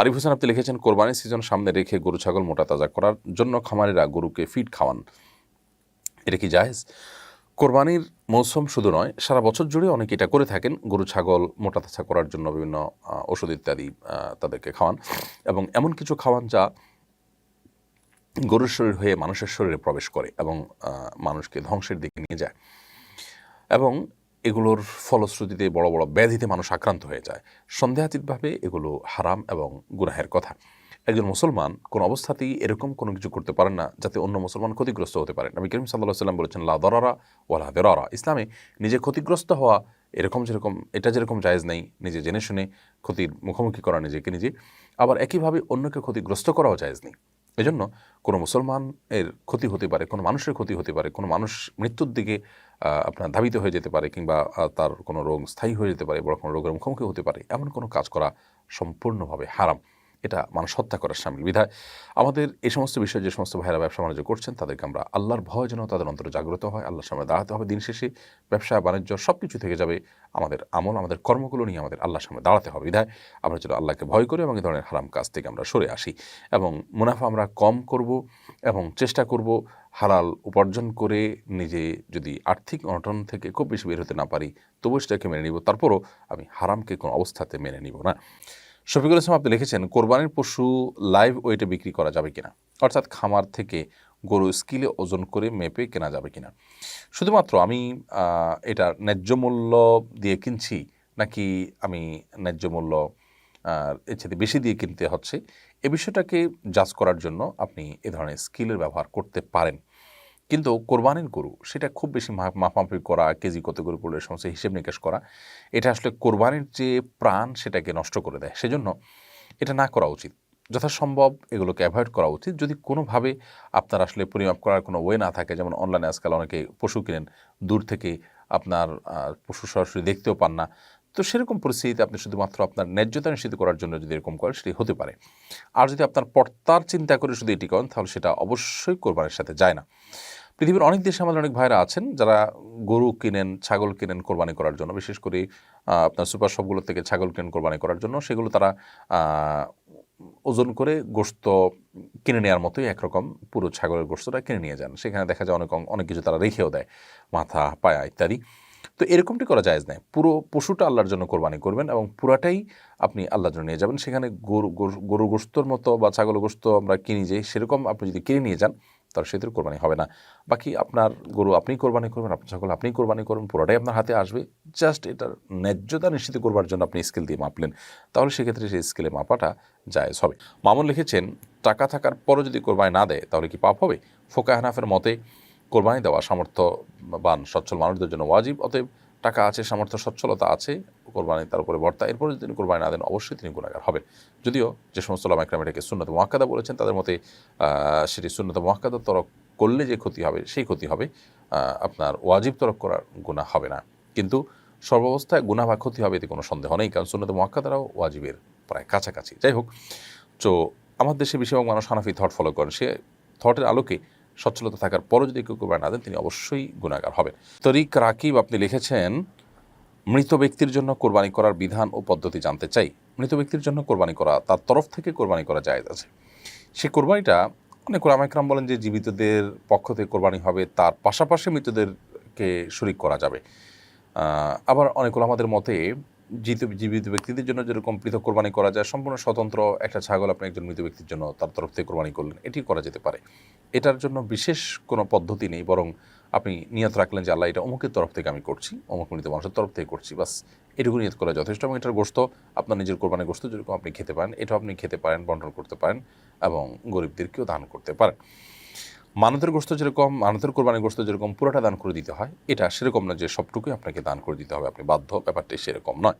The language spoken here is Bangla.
আরিফ হোসেন, আপনি লিখেছেন, কোরবানির সিজন সামনে রেখে গরু, ছাগল মোটা তাজা করার জন্য খামারিরা গরুকে ফিড খাওয়ান। এটা কি জায়েজ? কোরবানির মৌসুম শুধু নয়, সারা বছর জুড়ে অনেকে এটা করে থাকেন, গরু, ছাগল মোটা তাজা করার জন্য বিভিন্ন ওষুধ ইত্যাদি তাদেরকে খাওয়ান। এবং এমন কিছু খাওয়ান যা গরুর শরীর হয়ে মানুষের শরীরে প্রবেশ করে এবং মানুষকে ধ্বংসের দিকে নিয়ে যায়। এবং এগুলোর ফলশ্রুতিতে বড় বড় ব্যাধিতে মানুষ আক্রান্ত হয়ে যায়। সন্দেহাতীতভাবে এগুলো হারাম এবং গুনাহের কথা। একজন মুসলমান কোন অবস্থাতেই এরকম কোনো কিছু করতে পারেন না, যাতে অন্য মুসলমান ক্ষতিগ্রস্ত হতে পারেন নবী করিম সাল্লাহ সাল্লাম বলেছেন, লা দরারা ওয়ালা দেরারা। ইসলামে নিজে ক্ষতিগ্রস্ত হওয়া এরকম যেরকম, এটা যেরকম জায়েজ নেই, নিজে জেনে শুনে ক্ষতির মুখোমুখি করা নিজেকে নিজে। আবার একইভাবে অন্যকে ক্ষতিগ্রস্ত করাও জায়েজ নেই। এজন্য কোনো মুসলমানের ক্ষতি হতে পারে, কোনো মানুষের ক্ষতি হতে পারে, কোনো মানুষ মৃত্যুর দিকে আপনার ধাবিত হয়ে যেতে পারে কিংবা তার কোনো রোগ স্থায়ী হয়ে যেতে পারে বড় কোনো রোগের মুখোমুখি হতে পারে, এমন কোনো কাজ করা সম্পূর্ণভাবে হারাম। এটা মানুষ হত্যা করার সামিল। বিধায় আমাদের এই সমস্ত বিষয়ে যে সমস্ত ভাইরা ব্যবসা বাণিজ্য করছেন, তাদেরকে আমরা আল্লাহর ভয় যেন তাদের অন্তরে জাগ্রত হয়, আল্লাহর সামনে দাঁড়াতে হবে দিন শেষে। ব্যবসা, বাণিজ্য সব কিছু থেকে যাবে আমাদের আমল, আমাদের কর্মগুলো নিয়ে আমাদের আল্লাহর সামনে দাঁড়াতে হবে। বিধায় আমরা যেন আল্লাহকে ভয় করি এবং এই ধরনের হারাম কাজ থেকে আমরা সরে আসি এবং মুনাফা আমরা কম করব এবং চেষ্টা করব হালাল উপার্জন করে নিজে যদি আর্থিক অনটন থেকে খুব বেশি বের হতে না পারি, তবু সেটাকে মেনে নিব। তারপরও আমি হারামকে কোনো অবস্থাতে মেনে নিব না। শফিকুল ইসলাম, আপনি লিখেছেন, কোরবানির পশু লাইভ ওয়েটে বিক্রি করা যাবে কিনা? অর্থাৎ খামার থেকে গরু স্কিলে ওজন করে মেপে কেনা যাবে কিনা? শুধুমাত্র আমি এটা ন্যায্য মূল্য দিয়ে কিনছি, নাকি আমি ন্যায্য মূল্য এর বেশি দিয়ে কিনতে হচ্ছে, এ বিষয়টাকে জাজ করার জন্য আপনি এ ধরনের স্কিলের ব্যবহার করতে পারেন। কিন্তু কোরবানির গরু, সেটা খুব বেশি মাপামাপি করা, কেজি কত করে পড়লে সমস্ত হিসেব নিকাশ করা, এটা আসলে কোরবানির যে প্রাণ সেটাকে নষ্ট করে দেয়। সেজন্য এটা না করা উচিত। যথাসম্ভব এগুলোকে অ্যাভয়েড করা উচিত। যদি কোনোভাবে আপনার আসলে পরিমাপ করার কোনো ওয়ে না থাকে, যেমন অনলাইনে আজকাল অনেকে পশু কিনেন, দূর থেকে আপনার পশু সরাসরি দেখতেও পান না তো সেরকম পরিস্থিতিতে আপনি শুধুমাত্র আপনার ন্যায্যতা নিশ্চিত করার জন্য যদি এরকম করেন, সেটি হতে পারে। আর যদি আপনার পর্তার চিন্তা করে শুধু এটি করেন, তাহলে সেটা অবশ্যই কোরবানির সাথে যায় না। পৃথিবীর অনেক দেশে আমাদের অনেক ভাইরা আছেন, যারা গরু কিনেন, ছাগল কিনেন কোরবানি করার জন্য। বিশেষ করে আপনার সুপার শপগুলো থেকে ছাগল কিনেন কোরবানি করার জন্য, সেগুলো তারা ওজন করে গোস্ত কিনে নেওয়ার মতোই একরকম পুরো ছাগলের গোস্তটা কিনে নিয়ে যান। সেখানে দেখা যায় অনেক অনেক কিছু তারা রেখেও দেয়, মাথা, পায়া ইত্যাদি। তো এরকমটি করা জায়েজ নেই। পুরো পশুটা আল্লাহর জন্য কোরবানি করবেন এবং পুরাটাই আপনি আল্লাহর জন্য নিয়ে যাবেন। সেখানে গরু, গরু- গোস্তর মতো বা ছাগল গোস্ত আমরা কিনি যে, সেরকম আপনি যদি কিনে নিয়ে যান, তাহলে সেদের কোরবানি হবে না। বাকি আপনার গরু আপনি কোরবানি করবেন, আপনার ছাগল আপনি কোরবানি করবেন, পুরোটাই আপনার হাতে আসবে। জাস্ট এটার ন্যায্যতা নিশ্চিত করবার জন্য আপনি স্কেল দিয়ে মাপলেন, তাহলে সেক্ষেত্রে সেই স্কেলে মাপাটা জায়েজ হবে। মামুন লিখেছেন, টাকা থাকার পরও যদি কোরবানি না দেয়, তাহলে কি পাপ হবে? ফোকা হানাফের মতে কোরবানি দেওয়া সামর্থ্যবান, সচ্ছল মানুষদের জন্য ওয়াজিব। অতএব টাকা আছে, সামর্থ্য, সচ্ছলতা আছে, কোরবানি তার উপরে বর্তা। এরপরে যদি তিনি কোরবানি না দেন, অবশ্যই তিনি গুণাগার হবেন। যদিও যে সমস্ত লামাইকরাম এটাকে সুন্নত মোয়াক্কাদা বলেছেন, তাদের মতে সেটি সুন্নত মোয়াক্কাদা তরক করলে যে ক্ষতি হবে, সেই ক্ষতি হবে। আপনার ওয়াজিব তরক করার গুণা হবে না। কিন্তু সর্বাবস্থায় গুণা বা ক্ষতি হবে এতে কোনো সন্দেহ নেই, কারণ সুন্নত মোয়াক্কাদারাও ওয়াজিবের প্রায় কাছাকাছি। যাই হোক, তো আমার দেশে বেশিরভাগ মানুষ হানাফি থট ফলো করেন। সে থটের আলোকে সচ্ছলতা থাকার পরও যদি কেউ কোরবানি না দেন, তিনি অবশ্যই গুণাগার হবেন। তরিক রাকিব, আপনি লিখেছেন, মৃত ব্যক্তির জন্য কোরবানি করার বিধান ও পদ্ধতি জানতে চাই। মৃত ব্যক্তির জন্য কোরবানি করা, তার তরফ থেকে কোরবানি করা জায়েজ আছে। সেই কোরবানিটা অনেক ওলামাইকরাম বলেন যে জীবিতদের পক্ষ থেকে কোরবানি হবে, তার পাশাপাশি মৃতদেরকে শরিক করা যাবে। আবার অনেক আমাদের মতে জীবিত জীবিত ব্যক্তিদের জন্য যেরকম পৃথক কোরবানি করা যায়, সম্পূর্ণ স্বতন্ত্র একটা ছাগল আপনি একজন মৃত ব্যক্তির জন্য তার তরফ থেকে কোরবানি করলেন এটি করা যেতে পারে। এটার জন্য বিশেষ কোনো পদ্ধতি নেই, বরং আপনি নিয়ত রাখলেন যে আল্লাহ এটা অমুকের তরফ থেকে আমি করছি, অমুক মৃত মানুষের তরফ থেকে করছি, বাস এটুকু নিয়ত করা যথেষ্ট এবং এটার গোস্ত আপনার নিজের কোরবানির গোস্ত যেরকম আপনি খেতে পারেন, এটাও আপনি খেতে পারেন, বন্টন করতে পারেন এবং গরিবদেরকেও দান করতে পারেন। মানতের গোস্ত যেরকম, মানতের কোরবানির গোস্ত যেরকম, পুরোটা দান করে দিতে হয়, এটা সেরকম না যে সবটুকুই আপনাকে দান করে দিতে হবে। আপনি বাধ্য, ব্যাপারটা সেরকম নয়।